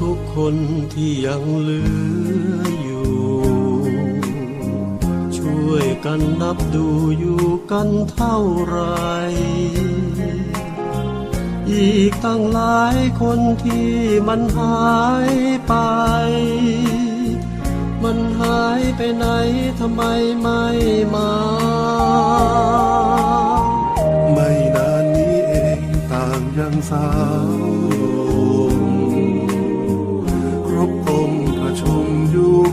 ทุกคนที่ยังเหลืออยู่ ช่วยกันนับดูอยู่กันเท่าไหรอีกตั้งหลายคนที่มันหายไป มันหายไปไหนทำไมไม่มาไม่นานนี้เองต่างยังสาว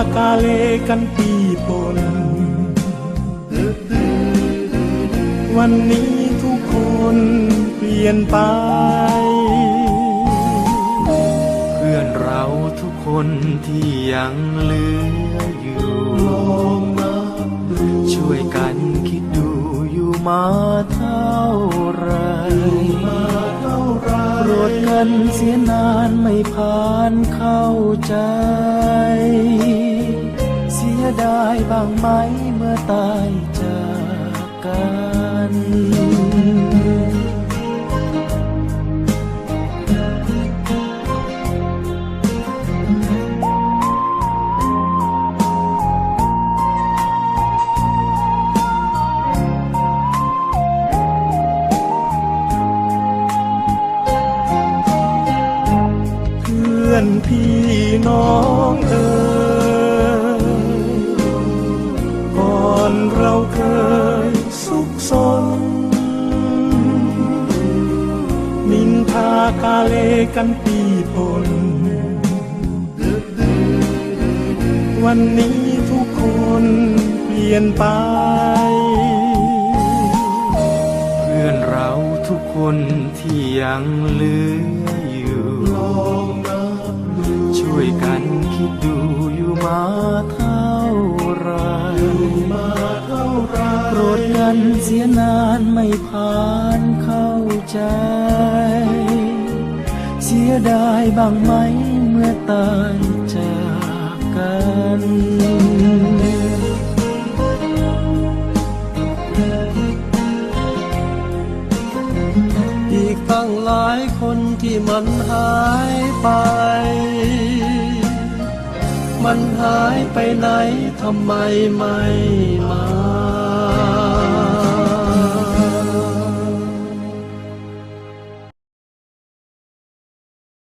ากาเลกันปีปน วันนี้ทุกคนเปลี่ยนไป เพื่อนเราทุกคนที่ยังเหลืออยู่ช่วยกันคิดดูอยู่มาเท่าไหรโปรดกันเสียนานไม่ผ่านเข้าใจ บ้างไหมเมื่อตายจากกันเพื่อนพี่น้องเอ๋ ก่อนเราเคยสุขสน นินทากาเลกันปีปน วันนี้ทุกคนเปลี่ยนไป เพื่อนเราทุกคนที่ยังเหลืออยู่ ช่วยกันคิดดูอยู่มาท กันเสียนานไม่ผ่านเข้าใจ เสียดายบ้างไหมเมื่อตายจากกันอีกตั้งหลายคนที่มันหายไป มันหายไปไหนทำไมไม่มา